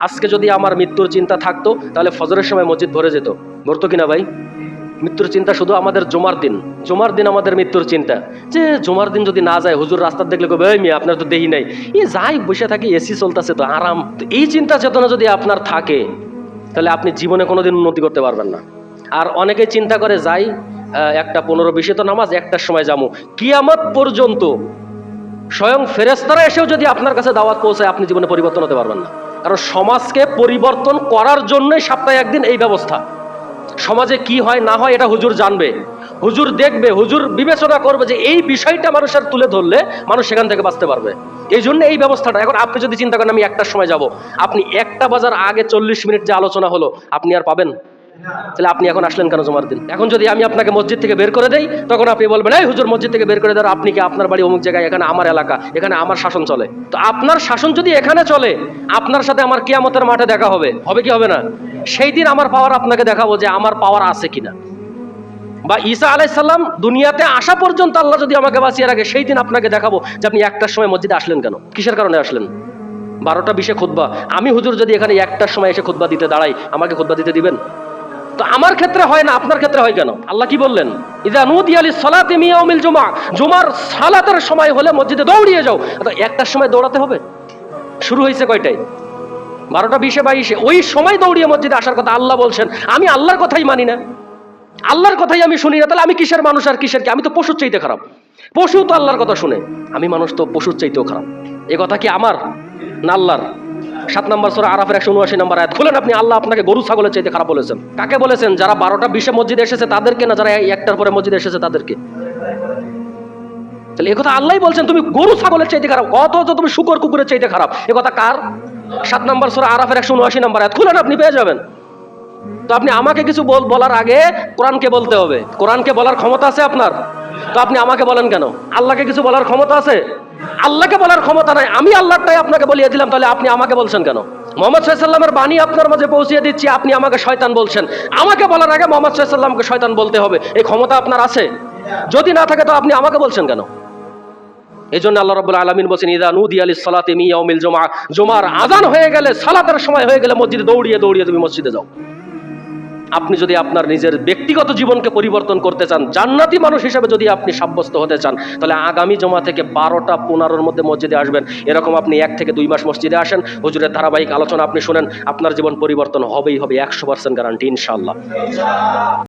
আজকে যদি আমার মৃত্যুর চিন্তা থাকতো, তাহলে ফজরের সময় মসজিদ ভরে যেত। ভরতো কিনা ভাই? মৃত্যুর চিন্তা শুধু আমাদের জমার দিন। জমার দিন আমাদের মৃত্যুর চিন্তা। যে জমার দিন যদি না যায়, হুজুর রাস্তার দেখলে কবে মেয়ে, আপনার তো দেহি নাই। এই যাই বসে থাকি, এসি চলতেছে তো, আরাম। এই চিন্তা চেতনা যদি আপনার থাকে, তাহলে আপনি জীবনে কোনোদিন উন্নতি করতে পারবেন না। আর অনেকে চিন্তা করে, যাই একটা পনেরো বিশে তো নামাজ, একটার সময় যাব। কিয়ামত পর্যন্ত স্বয়ং ফেরেস্তারা এসেও যদি আপনার কাছে দাওয়াত পৌঁছায়, আপনি জীবনে পরিবর্তন হতে পারবেন না। কারণ সমাজকে পরিবর্তন করার জন্যই সপ্তাহে একদিন এই ব্যবস্থা। সমাজে কি হয়, না হয়, এটা হুজুর জানবে। হুজুর দেখবে, হুজুর বিবেচনা করবে যে এই বিষয়টা মানুষের তুলে ধরলে মানুষ সেখান থেকে বাঁচতে পারবে। এই জন্য এই ব্যবস্থাটা। এখন আপনি যদি চিন্তা করেন, আমি একটার সময় যাব। আপনি একটা বাজার আগে চল্লিশ মিনিট যে আলোচনা হলো, আপনি আর পাবেন? তাহলে আপনি এখন আসলেন কেন জমার দিন? এখন যদি আমি আপনাকে মসজিদ থেকে বের করে দেই, তখন আপনি বলবেন, এই হুজুর, মসজিদ থেকে বের করে দেওয়ার আপনি কি আপনার বাড়ি অমুক জায়গায়, এখানে আমার এলাকা, এখানে আমার শাসন চলে? তো আপনার শাসন যদি এখানে চলে, আপনার সাথে আমার কিয়ামতের মাঠে দেখা হবে। হবে কি হবে না? সেই দিন আমার পাওয়ার আপনাকে দেখাবো যে আমার পাওয়ার আছে কিনা। বা ঈসা আলাইসাল্লাম দুনিয়াতে আসা পর্যন্ত আল্লাহ যদি আমাকে বাঁচিয়ে রাখে, সেই দিন আপনাকে দেখাবো যে আপনি একটার সময় মসজিদে আসলেন কেন? কিসের কারণে আসলেন? বারোটা বিশে খুতবা। আমি হুজুর যদি এখানে একটার সময় এসে খুতবা দিতে দাঁড়াই, আমাকে খুতবা দিতে দিবেন? তো আমার ক্ষেত্রে হয় না, আপনার ক্ষেত্রে হয় কেন? আল্লাহ কি বললেন? ইদা নুদি আলী সালাতে মিয়াউমিল জুমা জুমার সালাতের সময় হলে মসজিদে দৌড়িয়ে যাও। একটার সময় দৌড়াতে হবে? শুরু হয়েছে কয়টায়? বারোটা, বিশে, বাইশে। ওই সময় দৌড়িয়ে মসজিদে আসার কথা আল্লাহ বলছেন। আমি আল্লাহর কথাই মানি না। আল্লাহর কথাই আমি শুনি না। তাহলে আমি কিসের মানুষ আর কিসের কি? আমি তো পশুর চাইতে খারাপ। পশু তো আল্লাহর কথা শুনে। আমি মানুষ তো পশুর চাইতেও খারাপ। এ কথা কি আমার না আল্লাহর? সাত নম্বর সূরা আরাফের একশো উনআশি নম্বর আয়াত। খুলেন আপনি, আল্লাহ আপনাকে গরু ছাগলের চাইতে খারাপ বলেছেন। কাকে বলেছেন? যারা বারোটা বিশে মসজিদে এসেছে তাদেরকে না যারা একটার পরে মসজিদে এসেছে তাদেরকে? তাহলে কথা আল্লাহই বলছেন, তুমি গরু ছাগলের চাইতে খারাপ কত তো তুমি শুকর কুকুরের চাইতে খারাপ। কথা কার? সাত নম্বর সূরা আরাফের একশো উনআশি নম্বর আয়াত। খুলেন আপনি, পেয়ে যাবেন। তো আপনি আমাকে কিছু বল- বলার আগে কোরআনকে বলতে হবে। কোরআনকে বলার ক্ষমতা আছে আপনার? তো আপনি আমাকে বলেন কেন? আল্লাহকে কিছু বলার ক্ষমতা আছে? আল্লাহকে বলার ক্ষমতা নাই। আমি আল্লাহটাই আপনাকে বলিয়ে দিলাম, তাহলে আপনি আমাকে বলছেন কেন? মোহাম্মদ সাল্লামের বাণী আপনার মাঝে পৌঁছিয়ে দিচ্ছি, আপনি আমাকে শয়তান বলছেন। আমাকে বলার আগে মোহাম্মদ সাল্লামকে শয়তান বলতে হবে। এই ক্ষমতা আপনার আছে? যদি না থাকে, তো আপনি আমাকে বলছেন কেন? এই জন্য আল্লাহ রব্বুল আলমিন বলছেন, ইদা নুদি আলী সালাতে মিয়াউমিল জমা জমার আজান হয়ে গেলে, সালাতের সময় হয়ে গেলে মসজিদে দৌড়িয়ে দৌড়িয়ে তুমি মসজিদে যাও। আপনি যদি আপনার নিজের ব্যক্তিগত জীবনকে পরিবর্তন করতে চান, জান্নাতি মানুষ হিসেবে যদি আপনি সাব্যস্ত হতে চান, তাহলে আগামী জমা থেকে বারোটা পনেরোর মধ্যে মসজিদে আসবেন। এরকম আপনি এক থেকে দুই মাস মসজিদে আসেন। হুজুরের ধারাবাহিক আলোচনা আপনি শোনেন। আপনার জীবন পরিবর্তন হবেই হবে, একশো পার্সেন্ট গ্যারান্টি ইনশাল্লাহ